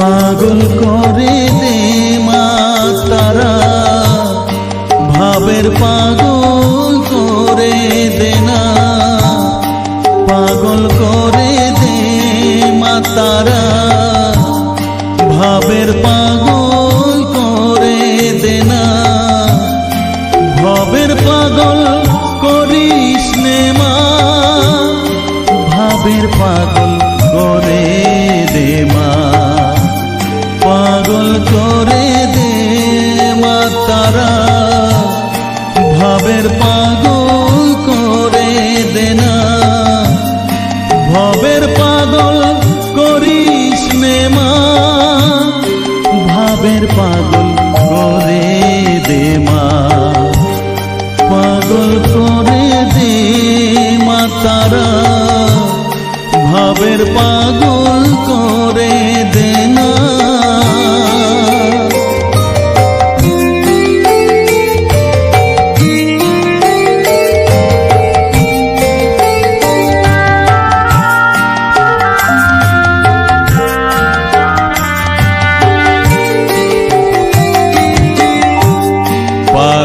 পাগল করে দে মাছ তারা ভাবের পাগল করে দে না। পাগল করে দে মা তারা ভাবের পাগল ভাবের পাগল করে দে মা। পাগল করে দে মা তারা। ভাবের পাগল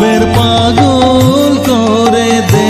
ভাবের পাগল করে দে।